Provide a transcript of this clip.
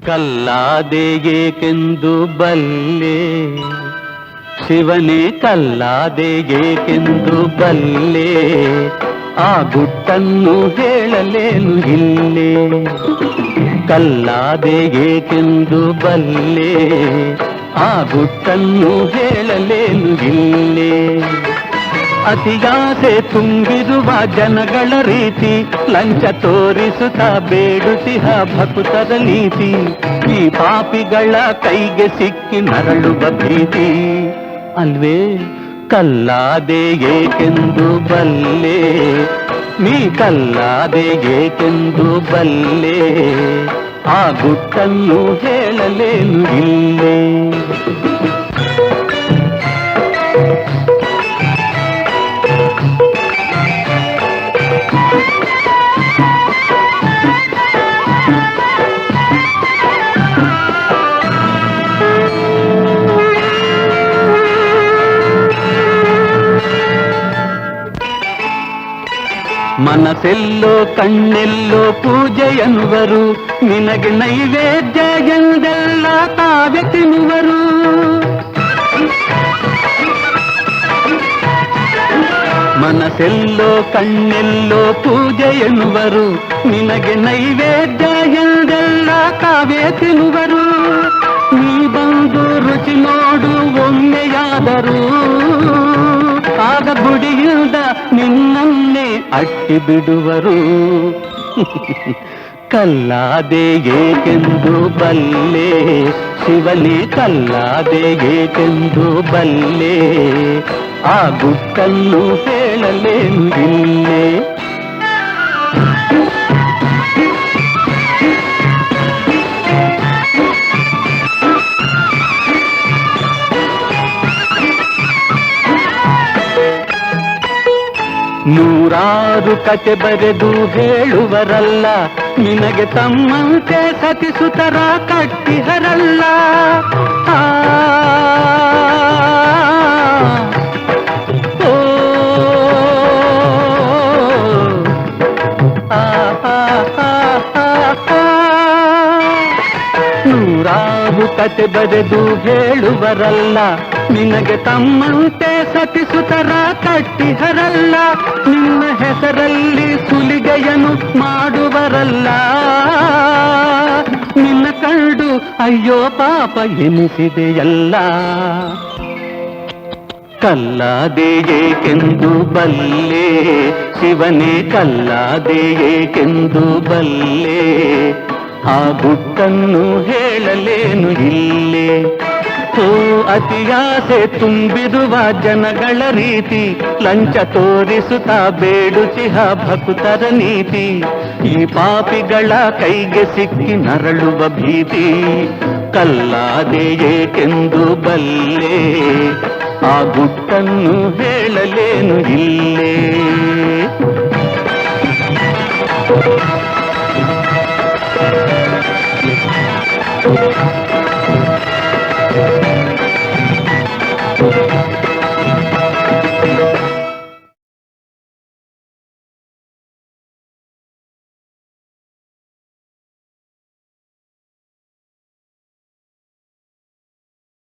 ಕಲ್ಲಾದೆಗೇಕೆಂದು ಬಲ್ಲೆ ಶಿವನೇ ಕಲ್ಲಾದೆಗೇಕೆಂದು ಬಲ್ಲೆ ಆ ಗುಟ್ಟನ್ನು ಹೇಳಲೇನು ಇಲ್ಲೇ ಕಲ್ಲಾದೆಗೇಕೆಂದು ಬಲ್ಲೆ ಆ ಗುಟ್ಟನ್ನು ಹೇಳಲೇನು ಇಲ್ಲೇ ಅತಿಯಾಸೆ ತುಂಬಿರುವ ಜನಗಳ ರೀತಿ ಲಂಚ ತೋರಿಸುತ್ತಾ ಬೇಡುತ್ತಿಹ ಭಕ್ತರ ನೀತಿ ಈ ಪಾಪಿಗಳ ಕೈಗೆ ಸಿಕ್ಕಿ ನರಳುವ ಭೀತಿ ಅಲ್ವೇ ಕಲ್ಲಾದೆ ಏಕೆಂದು ಬಲ್ಲೆ ನೀ ಕಲ್ಲಾದೆ ಏಕೆಂದು ಬಲ್ಲೆ ಆ ಗುಟ್ಟನ್ನು ಹೇಳಲೇನು ಇಲ್ಲೇ ಮನಸ್ಸೆಲ್ಲೋ ಕಣ್ಣೆಲ್ಲೋ ಪೂಜೆ ಎನ್ನುವರು ನಿನಗೆ ನೈವೇದ್ಯ ಎಂದೆಲ್ಲ ತಾವೆ ತಿನ್ನುವರು ಮನಸ್ಸೆಲ್ಲೋ ಕಣ್ಣೆಲ್ಲೋ ಪೂಜೆ ಎನ್ನುವರು ನಿನಗೆ ನೈವೇದ್ಯ ಎಂದೆಲ್ಲ ತಾವೇ ತಿನ್ನುವರು ನೀ ಬಂದು ರುಚಿ ನೋಡು ಒಮ್ಮೆಯಾದರೂ ಆಗ ಗುಡಿಯಿಂದ ನಿನ್ನನ್ನೇ ಅಟ್ಟಿ ಬಿಡುವರು ಕಲ್ಲಾದೆ ಏಕೆಂದು ಬಲ್ಲೆ? ಶಿವಲಿ ಕಲ್ಲಾದೆ ಏಕೆಂದು ಬಲ್ಲೆ? ಆ ಕಲ್ಲು ಹೇಳಲೇನು ನೂರಾರು ಕತೆ ಬರೆದು ಹೇಳುವರಲ್ಲ ನಿನಗೆ ತಮ್ಮಂತೆ ಸತಿಸುತರ ಕಟ್ಟಿಹರಲ್ಲ. ನೂರಾರು ಕತೆ ಬರೆದು ಹೇಳುವರಲ್ಲ ನಿನಗೆ ತಮ್ಮಂತೆ ಸತಿಸುತರ ಕಟ್ಟಿಹರಲ್ಲ ನಿನ್ನ ಹೆಸರಲ್ಲಿ ಸುಲಿಗೆಯನು ಮಾಡುವರಲ್ಲ. ನಿನ್ನ ಕಂಡು ಅಯ್ಯೋ ಪಾಪ ಎನಿಸಿದೆಯಲ್ಲ. ಕಲ್ಲಾದೆ ಏಕೆಂದು ಬಲ್ಲೆ, ಶಿವನೇ ಕಲ್ಲಾದೆ ಏಕೆಂದು ಬಲ್ಲೆ. ಆ ಬುಟ್ಟನ್ನು ಹೇಳಲೇನು ಇಲ್ಲೇ. ಯಾಕೋ ಅತಿಯಾಸೆ ತುಂಬಿರುವ ಜನಗಳ ರೀತಿ, ಲಂಚ ತೋರಿಸುತ್ತಾ ಬೇಡುಚಿಹ ಭಕ್ತರ ನೀತಿ. ಈ ಪಾಪಿಗಳ ಕೈಗೆ ಸಿಕ್ಕಿ ನರಳುವ ಭೀತಿ ಕಲ್ಲಾದೆಯೇಕೆಂದು ಬಲ್ಲೆ? ಆ ಗುಟ್ಟನ್ನು ಹೇಳಲೇನು ಇಲ್ಲೇ?